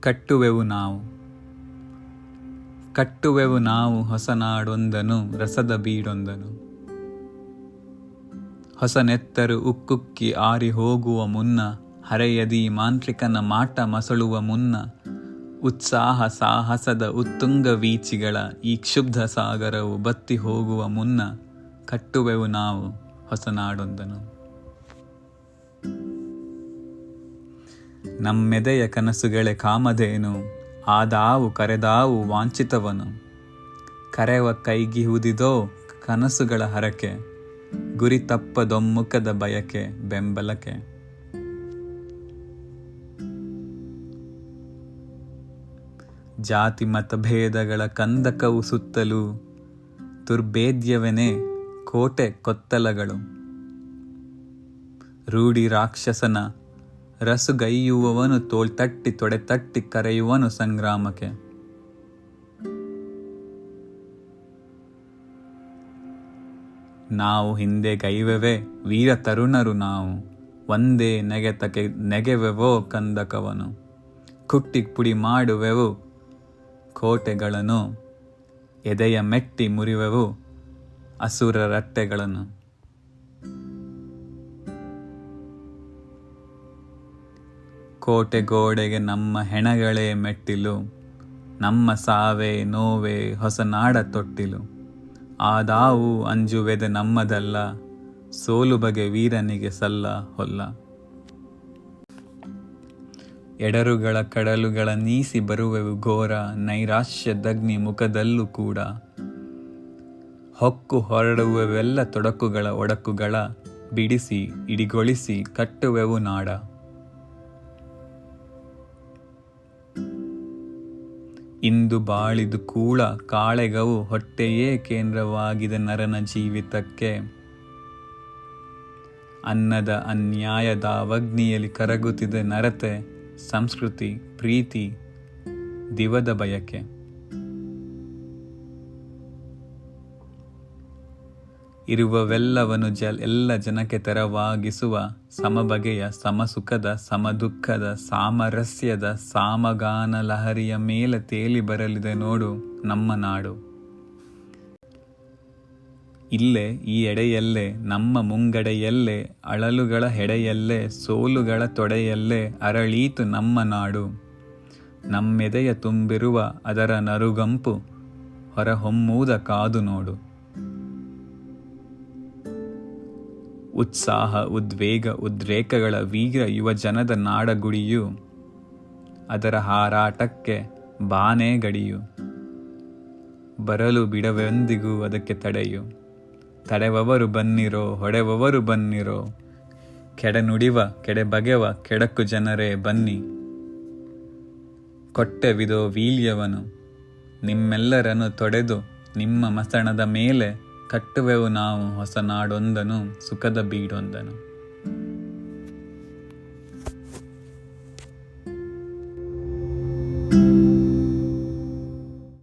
ಕಟ್ಟುವೆವು ನಾವು. ಕಟ್ಟುವೆವು ನಾವು ಹೊಸನಾಡೊಂದನು ರಸದ ಬೀಡೊಂದನು. ಹೊಸ ನೆತ್ತರು ಉಕ್ಕುಕ್ಕಿ ಆರಿ ಹೋಗುವ ಮುನ್ನ, ಹರೆಯದಿ ಮಾಂತ್ರಿಕನ ಮಾಟ ಮಸಳುವ ಮುನ್ನ, ಉತ್ಸಾಹ ಸಾಹಸದ ಉತ್ತುಂಗ ವೀಚಿಗಳ ಈ ಕ್ಷುಬ್ಧ ಸಾಗರವು ಬತ್ತಿ ಹೋಗುವ ಮುನ್ನ ಕಟ್ಟುವೆವು ನಾವು ಹೊಸ ನಮ್ಮೆದೆಯ ಕನಸುಗಳೇ ಕಾಮಧೇನು. ಆದಾವು ಕರೆದಾವು ವಾಂಛಿತವನು. ಕರೆವ ಕೈಗಿಹುದಿದೋ ಕನಸುಗಳ ಹರಕೆ. ಗುರಿ ತಪ್ಪದೊಮ್ಮುಖದ ಬಯಕೆ ಬೆಂಬಲಕೆ. ಜಾತಿ ಮತಭೇದಗಳ ಕಂದಕವು ಸುತ್ತಲೂ. ದುರ್ಭೇದ್ಯವೆನೆ ಕೋಟೆ ಕೊತ್ತಲಗಳು. ರೂಢಿ ರಾಕ್ಷಸನ ರಸುಗೈಯುವವನು ತೋಳ್ತಟ್ಟಿ ತೊಡೆತಟ್ಟಿ ಕರೆಯುವನು ಸಂಗ್ರಾಮಕ್ಕೆ. ನಾವು ಹಿಂದೆ ಗೈವೆವೆ, ವೀರ ತರುಣರು ನಾವು. ಒಂದೇ ನೆಗೆತಕ್ಕೆ ನೆಗೆವೆವೋ ಕಂದಕವನು. ಕುಟ್ಟಿ ಪುಡಿ ಮಾಡುವೆವು ಕೋಟೆಗಳನ್ನು ಎದೆಯ ಮೆಟ್ಟಿ ಮುರಿವೆವು, ಅಸುರ ರಟ್ಟೆಗಳನ್ನು ಕೋಟೆ ಗೋಡೆಗೆ ನಮ್ಮ ಹೆಣಗಳೇ ಮೆಟ್ಟಿಲು, ನಮ್ಮ ಸಾವೇ ನೋವೆ ಹೊಸ ನಾಡ ತೊಟ್ಟಿಲು. ಆದಾವು ಅಂಜುವೆದೆ ನಮ್ಮದಲ್ಲ ಸೋಲು ಬಗೆ ವೀರನಿಗೆ ಸಲ್ಲ ಹೊಲ್ಲ. ಎಡರುಗಳ ಕಡಲುಗಳ ನೀಸಿ ಬರುವೆವು ಘೋರ ನೈರಾಶ್ಯದಗ್ನಿ ಮುಖದಲ್ಲೂ ಕೂಡ. ಹೊಕ್ಕು ಹೊರಡುವೆವೆಲ್ಲ ತೊಡಕುಗಳ ಒಡಕುಗಳ, ಬಿಡಿಸಿ, ಇಡಿಗೊಳಿಸಿ ಕಟ್ಟುವೆವು ನಾಡ. ಇಂದು ಬಾಳಿದು ಕೂಳ ಕಾಳೆಗವು ಹೊಟ್ಟೆಯೇ ಕೇಂದ್ರವಾಗಿದೆ ನರನ ಜೀವಿತಕ್ಕೆ. ಅನ್ನದ ಅನ್ಯಾಯದಾವಗ್ನಿಯಲ್ಲಿ ಕರಗುತ್ತಿದೆ ನರತೆ, ಸಂಸ್ಕೃತಿ, ಪ್ರೀತಿ, ದಿವದ ಬಯಕೆ. ಇರುವವೆಲ್ಲವನ್ನು ಜ ಎಲ್ಲ ಜನಕ್ಕೆ ತೆರವಾಗಿಸುವ ಸಮಬಗೆಯ ಸಮಸುಖದ, ಸಮದುಃಖದ, ಸಾಮರಸ್ಯದ ಸಾಮಗಾನ ಲಹರಿಯ ಮೇಲೆ ತೇಲಿ ಬರಲಿದೆ ನೋಡು ನಮ್ಮ ನಾಡು. ಇಲ್ಲೇ, ಈ ಎಡೆಯಲ್ಲೇ, ನಮ್ಮ ಮುಂಗಡೆಯಲ್ಲೇ, ಅಳಲುಗಳ ಹೆಡೆಯಲ್ಲೇ, ಸೋಲುಗಳ ತೊಡೆಯಲ್ಲೇ ಅರಳೀತು ನಮ್ಮ ನಾಡು. ನಮ್ಮೆದೆಯ ತುಂಬಿರುವ ಅದರ ನರುಗಂಪು ಹೊರಹೊಮ್ಮುವುದ ಕಾದು ನೋಡು. ಉತ್ಸಾಹ, ಉದ್ವೇಗ, ಉದ್ರೇಕಗಳ ವೀರ ಯುವಜನದ ನಾಡಗುಡಿಯು. ಅದರ ಹಾರಾಟಕ್ಕೆ ಬಾನೇ ಗಡಿಯು. ಬರಲು ಬಿಡವೆಂದಿಗೂ ಅದಕ್ಕೆ ತಡೆಯು. ತಡೆವವರು ಬನ್ನಿರೋ, ಹೊಡೆವವರು ಬನ್ನಿರೋ. ಕೆಡೆ ಕೆಡೆಬಗೆವ ಕೆಡೆ ಬಗೆವ, ಕೆಡಕು ಜನರೇ ಬನ್ನಿ. ಕೊಟ್ಟೆವಿದೋ ವೀಲ್ಯವನು. ನಿಮ್ಮೆಲ್ಲರನ್ನು ತೊಡೆದು ನಿಮ್ಮ ಮಸಣದ ಮೇಲೆ ಕಟ್ಟುವೆವು ನಾವು ಹೊಸ ನಾಡೊಂದನು ಸುಖದ ಬೀಡೊಂದನು.